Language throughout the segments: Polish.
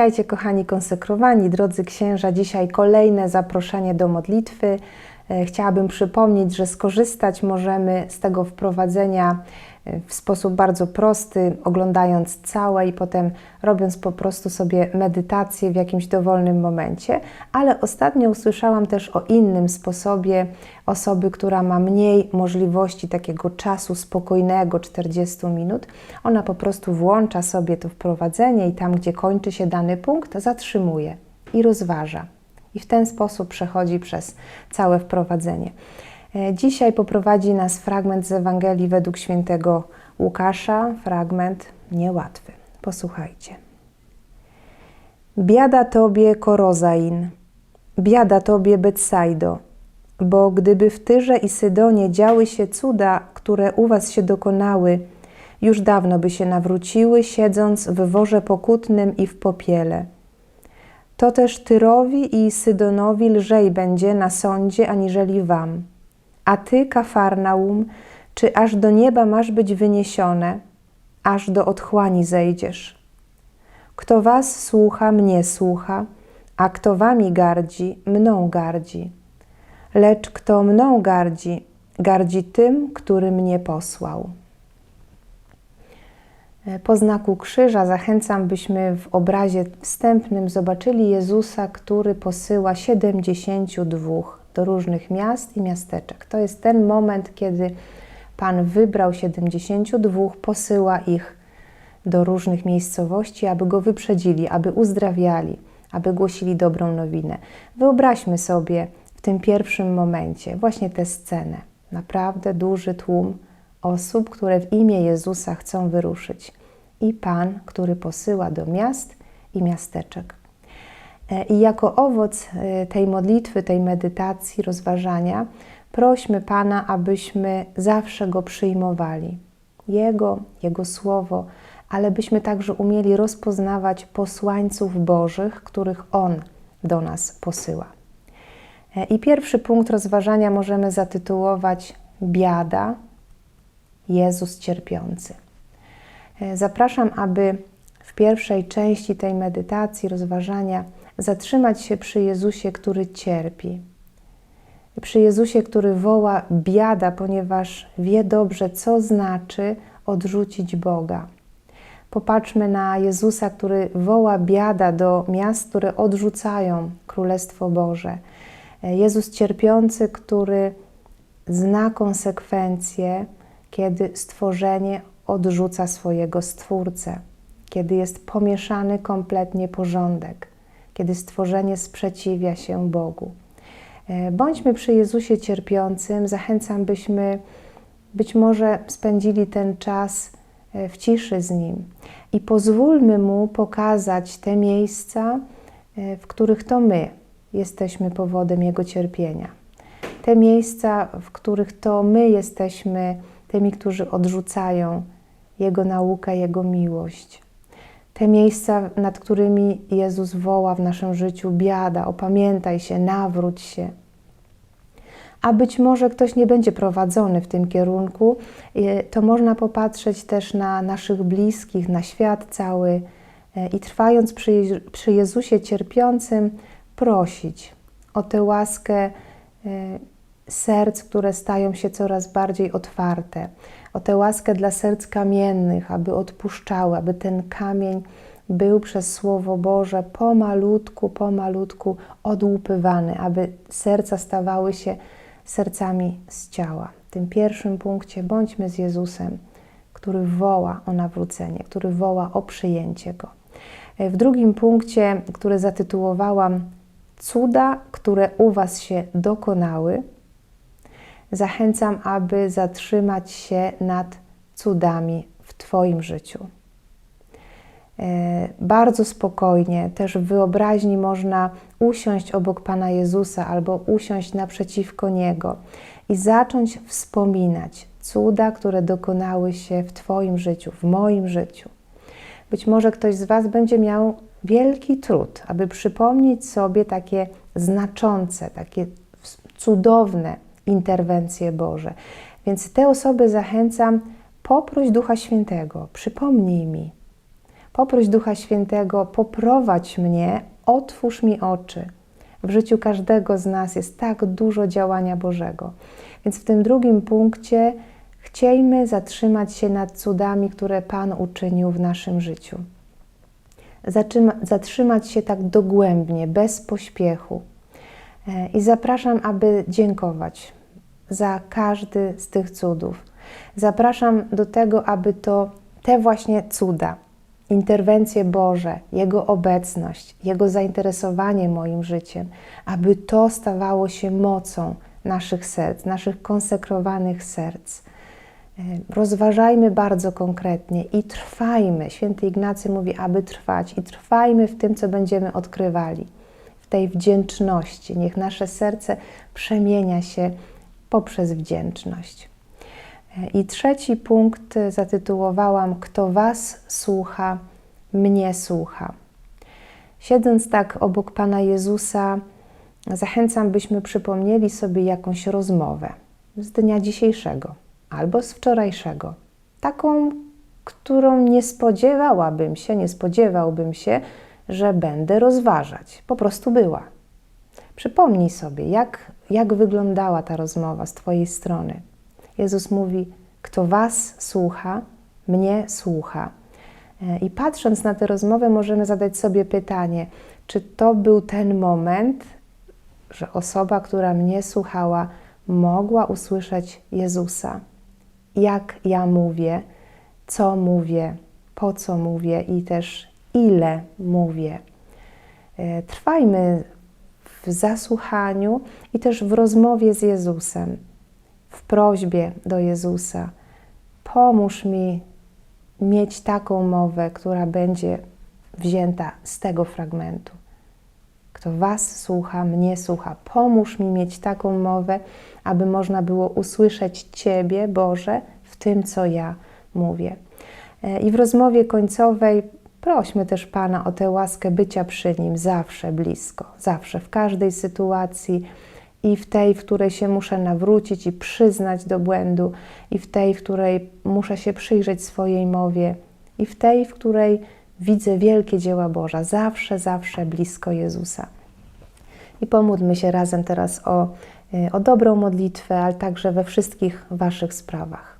Witajcie, kochani konsekrowani, drodzy księża. Dzisiaj kolejne zaproszenie do modlitwy. E, chciałabym przypomnieć, że skorzystać możemy z tego wprowadzenia w sposób bardzo prosty, oglądając całe i potem robiąc po prostu sobie medytację w jakimś dowolnym momencie. Ale ostatnio usłyszałam też o innym sposobie osoby, która ma mniej możliwości takiego czasu spokojnego 40 minut. Ona po prostu włącza sobie to wprowadzenie i tam, gdzie kończy się dany punkt, zatrzymuje i rozważa i w ten sposób przechodzi przez całe wprowadzenie. E, dzisiaj poprowadzi nas fragment z Ewangelii według świętego Łukasza, fragment niełatwy. Posłuchajcie. Biada tobie, Korozain, biada tobie, Betsaido, bo gdyby w Tyrze i Sydonie działy się cuda, które u was się dokonały, już dawno by się nawróciły, siedząc w worze pokutnym i w popiele – to też Tyrowi i Sydonowi lżej będzie na sądzie aniżeli wam. A ty, Kafarnaum, czy aż do nieba masz być wyniesione, aż do otchłani zejdziesz? Kto was słucha, mnie słucha, a kto wami gardzi, mną gardzi. Lecz kto mną gardzi, gardzi tym, który mnie posłał. E, po znaku krzyża zachęcam, byśmy w obrazie wstępnym zobaczyli Jezusa, który posyła 72 do różnych miast i miasteczek. To jest ten moment, kiedy Pan wybrał 72, posyła ich do różnych miejscowości, aby go wyprzedzili, aby uzdrawiali, aby głosili dobrą nowinę. Wyobraźmy sobie w tym pierwszym momencie właśnie tę scenę. Naprawdę duży tłum osób, które w imię Jezusa chcą wyruszyć. I Pan, który posyła do miast i miasteczek. E, I jako owoc e, tej modlitwy, tej medytacji, rozważania, prośmy Pana, abyśmy zawsze Go przyjmowali. Jego, Jego Słowo, ale byśmy także umieli rozpoznawać posłańców Bożych, których On do nas posyła. E, I pierwszy punkt rozważania możemy zatytułować Biada, Jezus cierpiący. Zapraszam, aby w pierwszej części tej medytacji, rozważania, zatrzymać się przy Jezusie, który cierpi. Przy Jezusie, który woła biada, ponieważ wie dobrze, co znaczy odrzucić Boga. Popatrzmy na Jezusa, który woła biada do miast, które odrzucają Królestwo Boże. Jezus cierpiący, który zna konsekwencje, kiedy stworzenie odrzuca swojego Stwórcę, kiedy jest pomieszany kompletnie porządek, kiedy stworzenie sprzeciwia się Bogu. E, bądźmy przy Jezusie cierpiącym, zachęcam, byśmy być może spędzili ten czas e, w ciszy z Nim i pozwólmy Mu pokazać te miejsca, e, w których to my jesteśmy powodem Jego cierpienia. Te miejsca, w których to my jesteśmy tymi, którzy odrzucają Jego naukę, Jego miłość. Te miejsca, nad którymi Jezus woła w naszym życiu, biada, opamiętaj się, nawróć się. A być może ktoś nie będzie prowadzony w tym kierunku, to można popatrzeć też na naszych bliskich, na świat cały e, i trwając przy, przy Jezusie cierpiącym, prosić o tę łaskę e, serc, które stają się coraz bardziej otwarte, o tę łaskę dla serc kamiennych, aby odpuszczały, aby ten kamień był przez Słowo Boże pomalutku, pomalutku odłupywany, aby serca stawały się sercami z ciała. W tym pierwszym punkcie bądźmy z Jezusem, który woła o nawrócenie, który woła o przyjęcie Go. W drugim punkcie, który zatytułowałam Cuda, które u Was się dokonały, zachęcam, aby zatrzymać się nad cudami w Twoim życiu. E, bardzo spokojnie, też w wyobraźni można usiąść obok Pana Jezusa albo usiąść naprzeciwko Niego i zacząć wspominać cuda, które dokonały się w Twoim życiu, w moim życiu. Być może ktoś z Was będzie miał wielki trud, aby przypomnieć sobie takie znaczące, takie cudowne interwencje Boże. Więc te osoby zachęcam, poproś Ducha Świętego, przypomnij mi. Poproś Ducha Świętego, poprowadź mnie, otwórz mi oczy. W życiu każdego z nas jest tak dużo działania Bożego. Więc w tym drugim punkcie chciejmy zatrzymać się nad cudami, które Pan uczynił w naszym życiu. Zatrzyma, zatrzymać się tak dogłębnie, bez pośpiechu. E, I zapraszam, aby dziękować za każdy z tych cudów. Zapraszam do tego, aby to te właśnie cuda, interwencje Boże, Jego obecność, Jego zainteresowanie moim życiem, aby to stawało się mocą naszych serc, naszych konsekrowanych serc. E, rozważajmy bardzo konkretnie i trwajmy. Święty Ignacy mówi, aby trwać, i trwajmy w tym, co będziemy odkrywali, tej wdzięczności. Niech nasze serce przemienia się poprzez wdzięczność. E, I trzeci punkt zatytułowałam: Kto Was słucha, mnie słucha. Siedząc tak obok Pana Jezusa, zachęcam, byśmy przypomnieli sobie jakąś rozmowę z dnia dzisiejszego albo z wczorajszego. Taką, którą nie spodziewałabym się, nie spodziewałbym się, że będę rozważać. Po prostu była. Przypomnij sobie, jak, jak wyglądała ta rozmowa z Twojej strony. Jezus mówi: Kto Was słucha, mnie słucha. E, I patrząc na tę rozmowę, możemy zadać sobie pytanie, czy to był ten moment, że osoba, która mnie słuchała, mogła usłyszeć Jezusa. Jak ja mówię, co mówię, po co mówię i też ile mówię. E, trwajmy w zasłuchaniu i też w rozmowie z Jezusem, w prośbie do Jezusa. Pomóż mi mieć taką mowę, która będzie wzięta z tego fragmentu. Kto Was słucha, mnie słucha. Pomóż mi mieć taką mowę, aby można było usłyszeć Ciebie, Boże, w tym, co ja mówię. E, I w rozmowie końcowej prośmy też Pana o tę łaskę bycia przy Nim zawsze blisko, zawsze, w każdej sytuacji i w tej, w której się muszę nawrócić i przyznać do błędu, i w tej, w której muszę się przyjrzeć swojej mowie, i w tej, w której widzę wielkie dzieła Boża, zawsze, zawsze blisko Jezusa. I pomódlmy się razem teraz o, y, o dobrą modlitwę, ale także we wszystkich Waszych sprawach.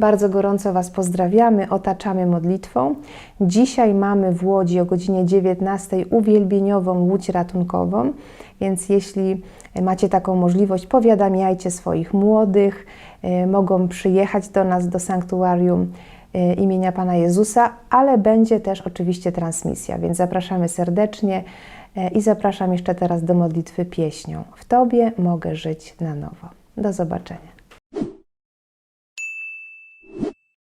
Bardzo gorąco Was pozdrawiamy, otaczamy modlitwą. Dzisiaj mamy w Łodzi o godzinie 19 uwielbieniową łódź ratunkową, więc jeśli macie taką możliwość, powiadamiajcie swoich młodych, y, mogą przyjechać do nas do sanktuarium y, imienia Pana Jezusa, ale będzie też oczywiście transmisja, więc zapraszamy serdecznie y, i zapraszam jeszcze teraz do modlitwy pieśnią. W Tobie mogę żyć na nowo. Do zobaczenia.